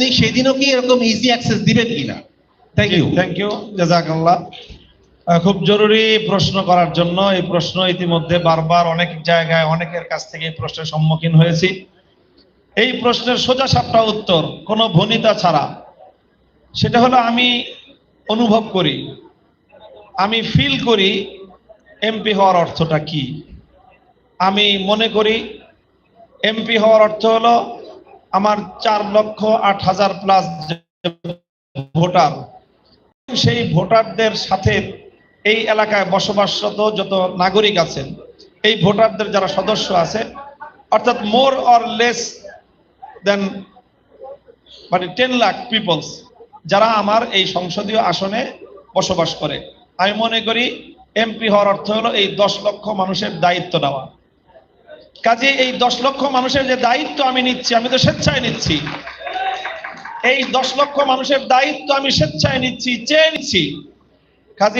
আপনি সেদিনও কি এরকম ইজি অ্যাক্সেস দিবেন কিনা? থ্যাংক ইউ থ্যাংক ইউ জাজাকাল্লাহ। খুব জরুরি প্রশ্ন করার জন্য। এই প্রশ্ন ইতিমধ্যে বারবার অনেক জায়গায় অনেকের কাছ থেকে এই প্রশ্নের সম্মুখীন হয়েছি। এই প্রশ্নের সোজা সাপটা উত্তর, কোনো ভনিতা ছাড়া। সেটা হলো আমি অনুভব করি, আমি ফিল করি এমপি হওয়ার অর্থটা কি। আমি মনে করি এমপি হওয়ার অর্থ হলো আমার চার লক্ষ আট হাজার প্লাস ভোটার। সেই ভোটারদের সাথে এই এলাকায় বসবাসরত যত নাগরিক আছেন, এই ভোটারদের যারা সদস্য আছে, অর্থাৎ মোর অর লেস দেন মানে টেন লাখ পিপলস যারা আমার এই সংসদীয় আসনে বসবাস করে। আমি মনে করি এমপি হওয়ার অর্থ হলো এই দশ লক্ষ মানুষের দায়িত্ব নেওয়া। কাজে এই দশ লক্ষ মানুষের যে দায়িত্ব আমি নিচ্ছি, আমি তো স্বেচ্ছায় নিচ্ছি। এই দশ লক্ষ মানুষের দায়িত্ব আমি স্বেচ্ছায় নিচ্ছি, চেয়ে নিচ্ছি।